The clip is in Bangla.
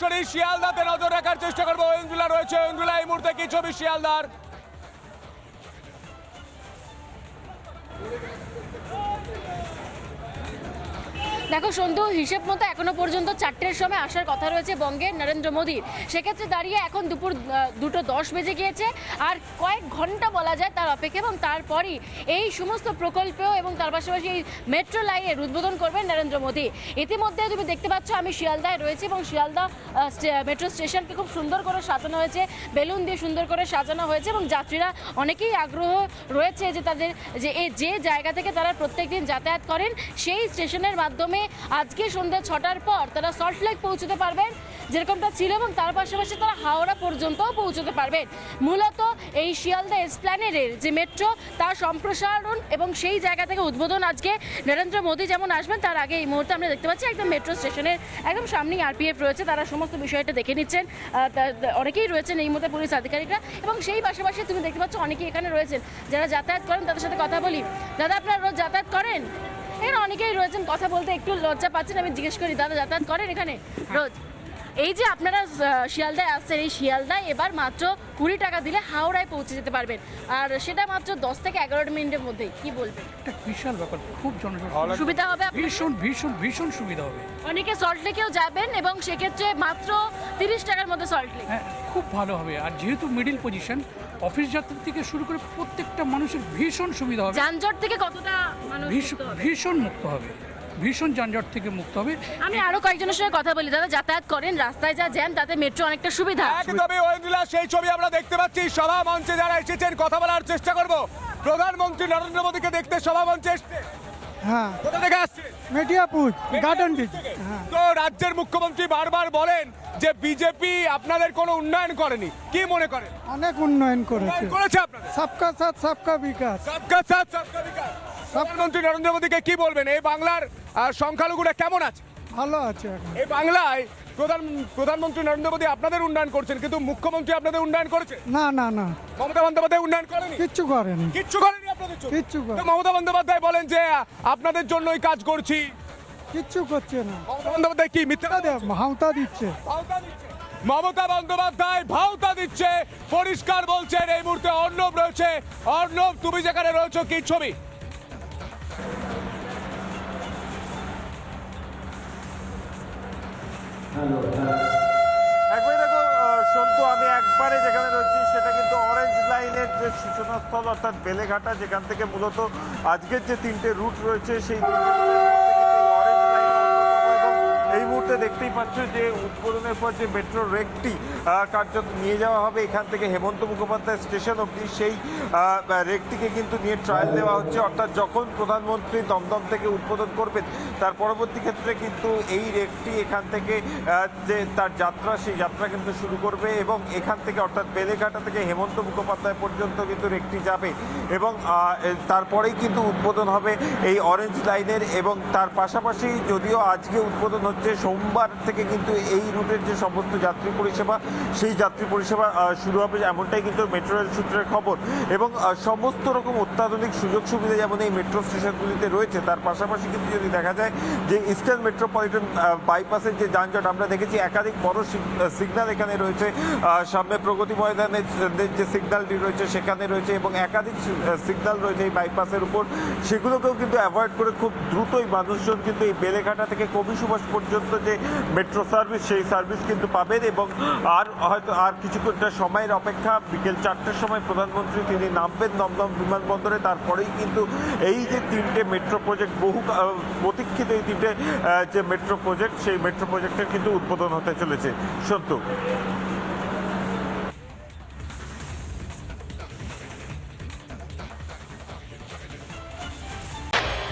সরাসরি শিয়ালদাতে নজর রাখার চেষ্টা করব। ওয়েঙ্গুলা রয়েছে। ওয়েঙ্গুলা এই মুহূর্তে কি ছবি শিয়ালদার? দেখো সন্ধু, হিসেব মতো এখনও পর্যন্ত চারটের সময় আসার কথা রয়েছে বঙ্গের নরেন্দ্র মোদীর। সেক্ষেত্রে দাঁড়িয়ে এখন দুপুর দুটো দশ বেজে গিয়েছে। আর কয়েক ঘণ্টা বলা যায় তার অপেক্ষা এবং তারপরই এই সমস্ত প্রকল্প এবং তার পাশাপাশি এই মেট্রো লাইনের উদ্বোধন করবেন নরেন্দ্র মোদী। ইতিমধ্যে তুমি দেখতে পাচ্ছ, আমি শিয়ালদায় রয়েছি এবং শিয়ালদা মেট্রো স্টেশনকে খুব সুন্দর করে সাজানো হয়েছে। বেলুন দিয়ে সুন্দর করে সাজানো হয়েছে এবং যাত্রীরা অনেকেই আগ্রহ রয়েছে যে তাদের, যে যে জায়গা থেকে তারা প্রত্যেকদিন যাতায়াত করেন, সেই স্টেশনের মাধ্যমে আজকে সন্ধ্যা ছটার পর তারা সল্টলেক পৌঁছতে পারবেন, যেরকমটা ছিল এবং তার পাশাপাশি তারা হাওড়া পর্যন্তও পৌঁছতে পারবেন। মূলত এই শিয়ালদা এসপ্ল্যানেডের যে মেট্রো তার সম্প্রসারণ এবং সেই জায়গা থেকে উদ্বোধন আজকে নরেন্দ্র মোদী যেমন আসবেন, তার আগে এই মুহূর্তে আমরা দেখতে পাচ্ছি একদম মেট্রো স্টেশনের একদম সামনেই আরপিএফ রয়েছে, তারা সমস্ত বিষয়টা দেখে নিচ্ছেন। অনেকেই রয়েছেন এই মুহূর্তে পুলিশ আধিকারিকরা এবং সেই পাশাপাশি তুমি দেখতে পাচ্ছ অনেকেই এখানে রয়েছেন। যারা যাতায়াত করেন, তাদের সাথে কথা বলি। দাদা, আপনারা রোজ যাতায়াত করেন? এখানে অনেকেই রয়েছেন কথা বলতে একটু লজ্জা পাচ্ছেন আমি জিজ্ঞেস করি দাদা যাতায়াত করেন এখানে? রোজ? এই যে আপনারা শিয়ালদায় আসছেন এই শিয়ালদায় এবার মাত্র কুড়ি টাকা দিলে হাওড়ায় পৌঁছে যেতে পারবেন। আর সেটা মাত্র দশ থেকে এগারো মিনিটের মধ্যে কি বলবেন? একটা বিশাল ব্যাপার খুব জনসংখ্যা। সুবিধা হবে ভীষণ ভীষণ ভীষণ সুবিধা হবে। অনেকে সল্টলেকেও যাবেন এবং সেক্ষেত্রে মাত্র তিরিশ টাকার মধ্যে সল্টলেক হ্যাঁ খুব ভালো হবে। আর যেহেতু মিডিল পজিশন অফিস যাত্রী থেকে শুরু করে প্রত্যেকটা মানুষের ভীষণ সুবিধা হবে। যানজট থেকে কতটা মানুষ ভীষণ মুক্ত হবে? ভীষণ যানজট থেকে মুক্ত হবে। আমি আরও কয়েকজনের সঙ্গে কথা বলি। দাদা যাতায়াত করেন রাস্তায় যা জ্যাম তাতে মেট্রো অনেকটা সুবিধা। একদমই ওয়েন্দ্রিলা সেই ছবি আমরা দেখতে পাচ্ছি। সভা মঞ্চে যারা এসেছেন কথা বলার চেষ্টা করব। প্রধানমন্ত্রী নরেন্দ্র মোদীকে দেখতে সভা মঞ্চে এসছে। হ্যাঁ। কোথা থেকে আসছে? মেটিয়াপুর গার্ডেন হ্যাঁ। তো রাজ্যের মুখ্যমন্ত্রী বারবার বলেন যে বিজেপি আপনাদের কোনো উন্নয়ন করেনি। কি মনে করেন অনেক উন্নয়ন করেছে। করেছে আপনাদের? সবকা সাথ সবকা বিকাশ। সবকা সাথ সবকা বিকাশ। প্রধানমন্ত্রী নরেন্দ্র মোদীকে কি বলবেন? এই বাংলার সংখ্যালঘুরা কেমন আছে? ভালো আছে এই বাংলায় প্রধান প্রধানমন্ত্রী নরেন্দ্র মোদী আপনাদের উন্নয়ন করছেন কিন্তু মুখ্যমন্ত্রী আপনাদের উন্নয়ন করেছে? না না না। মমতা বন্দ্যোপাধ্যায় উন্নয়ন করেনি? কিচ্ছু করেনি। কিচ্ছু করেনি আপনাদের কিচ্ছু মমতা বন্দ্যোপাধ্যায় বলেন যে আপনাদের জন্যই কাজ করছি। কিচ্ছু করছে না। মমতা বন্দ্যোপাধ্যায় কি মিথ্যা? ভাওতা দিচ্ছে। ভাওতা দিচ্ছে। মমতা বন্দ্যোপাধ্যায় ভাওতা দিচ্ছে। পরিষ্কার বলছেন এই মুহূর্তে অর্ণব রয়েছে। অর্ণব তুমি যেখানে রয়েছো কি ছবি? একবারে দেখো সন্তু, আমি একবারে যেখানে রয়েছি, সেটা কিন্তু অরেঞ্জ লাইনের যে সূচনাস্থল, অর্থাৎ বেলেঘাটা, যেখান থেকে মূলত আজকের যে তিনটে রুট রয়েছে, সেই তিনটে রুটের মধ্যে কিন্তু এই অরেঞ্জ লাইন অন্যতম এবং এই মুহূর্তে দেখতেই পাচ্ছ যে উদ্বোধনের পর যে মেট্রো রেকটি কার্যত নিয়ে যাওয়া হবে, এখান থেকে হেমন্ত মুখোপাধ্যায় স্টেশন অবধি সেই রেকটিকে কিন্তু নিয়ে ট্রায়াল দেওয়া হচ্ছে। অর্থাৎ যখন প্রধানমন্ত্রী দমদম থেকে উদ্বোধন করবেন, তার পরবর্তী ক্ষেত্রে কিন্তু এই রেকটি এখান থেকে যে তার যাত্রা, সেই যাত্রা কিন্তু শুরু করবে এবং এখান থেকে অর্থাৎ বেলেঘাটা থেকে হেমন্ত মুখোপাধ্যায় পর্যন্ত কিন্তু রেকটি যাবে এবং তারপরেই কিন্তু উদ্বোধন হবে এই অরেঞ্জ লাইনের এবং তার পাশাপাশি যদিও আজকে উদ্বোধন হচ্ছে সোমবার থেকে কিন্তু এই রুটের যে সমস্ত যাত্রী পরিষেবা, সেই যাত্রী পরিষেবা শুরু হবে এমনটাই কিন্তু মেট্রো রেল সূত্রের খবর। এবং সমস্ত রকম অত্যাধুনিক সুযোগ সুবিধা যেমন এই মেট্রো স্টেশনগুলিতে রয়েছে, তার পাশাপাশি কিন্তু যদি দেখা যায় যে ইস্টার্ন মেট্রোপলিটন বাইপাসের যে যানজট, আমরা দেখেছি একাধিক বড় সিগন্যাল এখানে রয়েছে। সামনে প্রগতি ময়দানের যে সিগন্যালটি রয়েছে, সেখানে রয়েছে এবং একাধিক সিগন্যাল রয়েছে এই বাইপাসের উপর। সেগুলোকেও কিন্তু অ্যাভয়েড করে খুব দ্রুতই মানুষজন কিন্তু এই বেলেঘাটা থেকে কবি সুভাষ পর্যন্ত যে মেট্রো সার্ভিস সেই সার্ভিস কিন্তু পাবেন এবং আর হয়তো আর কিছুক্ষণটা সময়ের অপেক্ষা, বিকেল চারটের সময় প্রধানমন্ত্রী তিনি নামবেন দমদম বিমানবন্দরে, তারপরেই কিন্তু এই যে তিনটে মেট্রো প্রজেক্ট বহু প্রতীক্ষিত এই তিনটে যে মেট্রো প্রজেক্ট সেই মেট্রো প্রজেক্টের কিন্তু উদ্বোধন হতে চলেছে। সত্য